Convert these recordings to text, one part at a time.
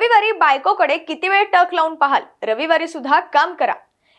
रविवारी बायकोकडे किती वेळ टक लावून पाहाल? रविवारी सुद्धा काम करा.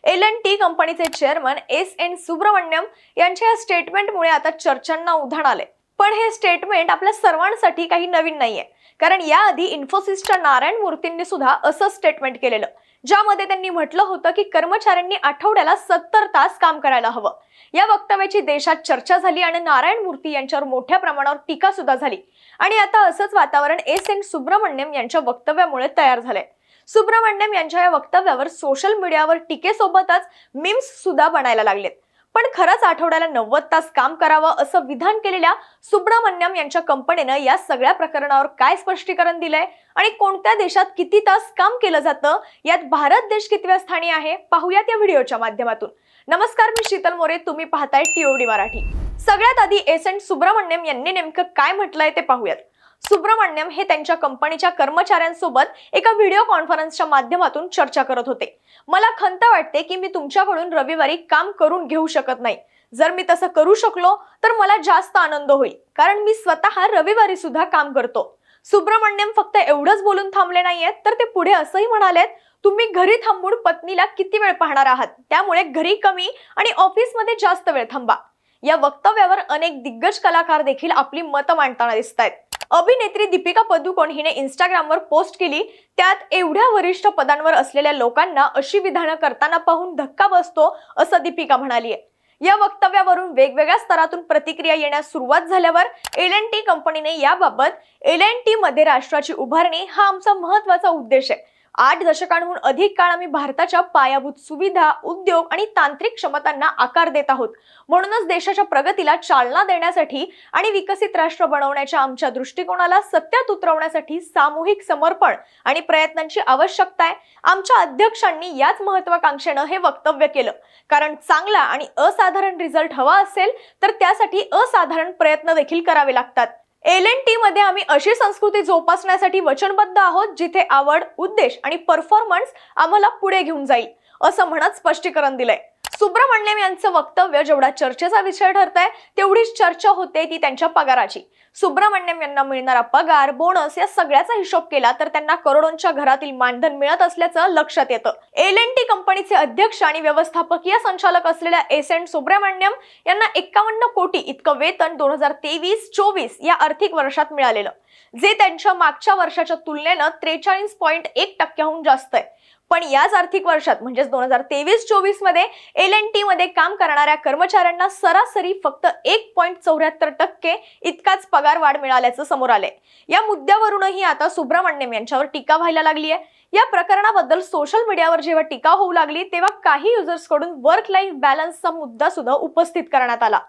एल एन टी कंपनीचे चेअरमन एस एन सुब्रमण्यम यांच्या या स्टेटमेंटमुळे आता चर्चांना उधाण आले पण हे स्टेटमेंट आपल्या सर्वांसाठी काही नवीन नाहीये. कारण याआधी इन्फोसिसच्या नारायण मूर्तींनी सुद्धा असं स्टेटमेंट केलेलं. ज्यामध्ये त्यांनी म्हटलं होतं की कर्मचाऱ्यांनी आठवड्याला सत्तर तास काम करायला हवं. या वक्तव्याची देशात चर्चा झाली आणि नारायण मूर्ती यांच्यावर मोठ्या प्रमाणावर टीका सुद्धा झाली. आणि आता असंच वातावरण एस एन सुब्रमण्यम यांच्या वक्तव्यामुळे तयार झालंय. सुब्रमण्यम यांच्या या वक्तव्यावर सोशल मीडियावर टीकेसोबतच मिम्स सुद्धा बनायला लागलेत. पण खरंच आठवड्याला नव्वद तास काम करावं असं विधान केलेल्या सुब्रमण्यम यांच्या कंपनीनं या सगळ्या प्रकरणावर काय स्पष्टीकरण दिलंय? आणि कोणत्या देशात किती तास काम केलं जातं? यात भारत देश कितव्या स्थानी आहे? पाहूयात या व्हिडिओच्या माध्यमातून. नमस्कार मी शीतल मोरे. तुम्ही पाहताय टीओडी मराठी. सगळ्यात आधी एस एन सुब्रमण्यम यांनी नेमकं काय म्हटलंय ते पाहूयात. सुब्रमण्यम हे त्यांच्या कंपनीच्या कर्मचाऱ्यांसोबत एका व्हिडिओ कॉन्फरन्सच्या माध्यमातून चर्चा करत होते. मला खंत वाटते की मी तुमच्याकडून रविवारी काम करून घेऊ शकत नाही. जर मी तसं करू शकलो तर मला जास्त आनंद होईल कारण मी स्वतः रविवारी सुद्धा काम करतो. सुब्रमण्यम फक्त एवढंच बोलून थांबले नाहीयेत तर ते पुढे असंही म्हणालेत तुम्ही घरी थांबून पत्नीला किती वेळ पाहणार आहात? त्यामुळे घरी कमी आणि ऑफिसमध्ये जास्त वेळ थांबा. या वक्तव्यावर अनेक दिग्गज कलाकार देखील आपली मतं मांडताना दिसत आहेत अभिनेत्री दीपिका पदुकोण हिने इंस्टाग्रामवर पोस्ट केली. त्यात एवढ्या वरिष्ठ पदांवर असलेल्या लोकांना अशी विधानं करताना पाहून धक्का बसतो असं दीपिका म्हणाली या वक्तव्यावरून वेगवेगळ्या स्तरातून प्रतिक्रिया येण्यास सुरुवात झाल्यावर एल एन टी कंपनीने याबाबत एल एन टी मध्ये राष्ट्राची उभारणी हा आमचा महत्त्वाचा उद्देश आहे. आठ दशकांहून अधिक काळ आम्ही भारताच्या पायाभूत सुविधा उद्योग आणि तांत्रिक क्षमतांना आकार देत आहोत. म्हणूनच देशाच्या प्रगतीला चालना देण्यासाठी आणि विकसित राष्ट्र बनवण्याच्या आमच्या दृष्टिकोनाला सत्यात उतरवण्यासाठी सामूहिक समर्पण आणि प्रयत्नांची आवश्यकता आहे. आमच्या अध्यक्षांनी याच महत्वाकांक्षेनं हे वक्तव्य केलं. कारण चांगला आणि असाधारण रिझल्ट हवा असेल तर त्यासाठी असाधारण प्रयत्न देखील करावे लागतात. एल एन टी मध्ये आम्ही अशी संस्कृती जोपासण्यासाठी वचनबद्ध आहोत जिथे आवड उद्देश आणि परफॉर्मन्स आम्हाला पुढे घेऊन जाईल असं म्हणत स्पष्टीकरण दिलंय. सुब्रमण्यम यांचं वक्तव्य जेवढा चर्चेचा विषय ठरत आहे तेवढीच चर्चा होते ती त्यांच्या पगाराची. सुब्रमण्यम यांना मिळणारा पगार बोनस या सगळ्याचा हिशोब केला तर त्यांना करोडोंच्या घरातील मानधन मिळत असल्याचं लक्षात येतं. एल एन टी कंपनीचे अध्यक्ष आणि व्यवस्थापकीय संचालक असलेल्या एस एन सुब्रमण्यम यांना एक्कावन्न कोटी इतकं वेतन दोन हजार तेवीस चोवीस या आर्थिक वर्षात मिळालेलं. जे त्यांच्या मागच्या वर्षाच्या तुलनेनं त्रेचाळीस पॉईंट एक टक्क्याहून जास्त आहे. पण याच आर्थिक वर्षात म्हणजेच दोन हजार तेवीस चोवीसमध्ये एल एन टी मध्ये काम करणाऱ्या कर्मचाऱ्यांना सरासरी फक्त एक पॉईंट चौऱ्याहत्तर टक्के इतकाच पगार वाढ मिळाल्याचं समोर आलंय. या मुद्द्यावरूनही आता सुब्रमण्यम यांच्यावर टीका व्हायला लागली आहे या प्रकरणाबद्दल सोशल मीडियावर जेव्हा टीका होऊ लागली तेव्हा काही युजर्सकडून वर्क लाईफ बॅलन्सचा मुद्दा सुद्धा उपस्थित करण्यात आला.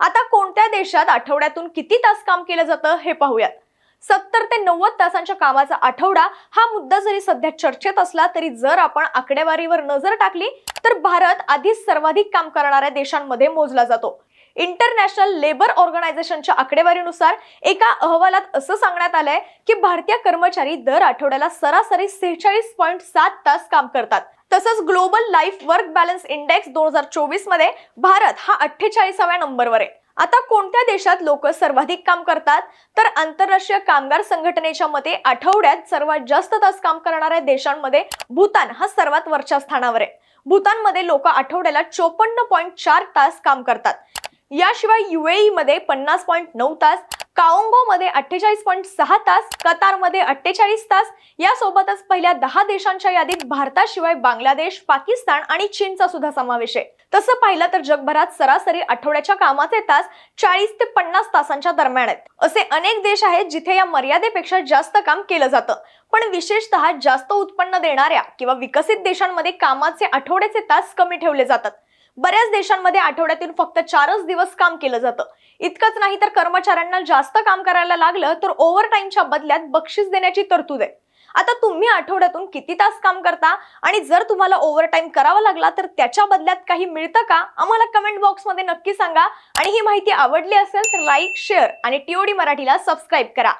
आता कोणत्या देशात आठवड्यातून किती तास काम केलं जातं हे पाहूयात. सत्तर ते नव्वद तासांच्या कामाचा आठवडा हा मुद्दा जरी सध्या चर्चेत असला तरी जर आपण आकडेवारीवर नजर टाकली तर भारत आधीच सर्वाधिक काम करणाऱ्या देशांमध्ये मोजला जातो. इंटरनॅशनल लेबर ऑर्गनायझेशनच्या आकडेवारीनुसार एका अहवालात असं सांगण्यात आलंय की भारतीय कर्मचारी दर आठवड्याला सरासरी सेहेचाळीस पॉईंट सात तास काम करतात. तसंच global life work balance index दोन हजार चोवीसमध्ये भारत हा अठ्ठेचाळीसाव्या नंबरवर आहे. आता कोणत्या देशात लोक सर्वाधिक काम करतात? तर आंतरराष्ट्रीय कामगार संघटनेच्या मते आठवड्यात सर्वात जास्त तास काम करणाऱ्या देशांमध्ये भूतान हा सर्वात वरच्या स्थानावर आहे. भूतानमध्ये लोक आठवड्याला चोपन्न पॉईंट चार तास काम करतात. याशिवाय युएई मध्ये पन्नास पॉईंट नऊ तास काओंगो मध्ये अठ्ठेचाळीस पॉईंट सहा तास कतारमध्ये अठ्ठेचाळीस तास यासोबतच पहिल्या दहा देशांच्या यादीत भारताशिवाय बांगलादेश पाकिस्तान आणि चीनचा सुद्धा समावेश आहे. तसं पाहिलं तर जगभरात सरासरी आठवड्याच्या कामाचे तास चाळीस ते पन्नास तासांच्या दरम्यान आहेत. असे अनेक देश आहेत जिथे या मर्यादेपेक्षा जास्त काम केलं जातं. पण विशेषतः जास्त उत्पन्न देणाऱ्या किंवा विकसित देशांमध्ये कामाचे आठवड्याचे तास कमी ठेवले जातात. बऱ्याच देशांमध्ये आठवड्यातून फक्त चारच दिवस काम केलं जातं. इतकंच नाही तर कर्मचाऱ्यांना जास्त काम करायला लागलं तर ओव्हर टाईमच्या बदल्यात बक्षीस देण्याची तरतूद आहे. आता तुम्ही आठवड्यातून किती तास काम करता? आणि जर तुम्हाला ओव्हरटाईम करावा लागला तर त्याच्या बदल्यात काही मिळतं का? आम्हाला कमेंट बॉक्समध्ये नक्की सांगा. आणि ही माहिती आवडली असेल तर लाईक शेअर आणि टीओडी मराठीला सबस्क्राईब करा.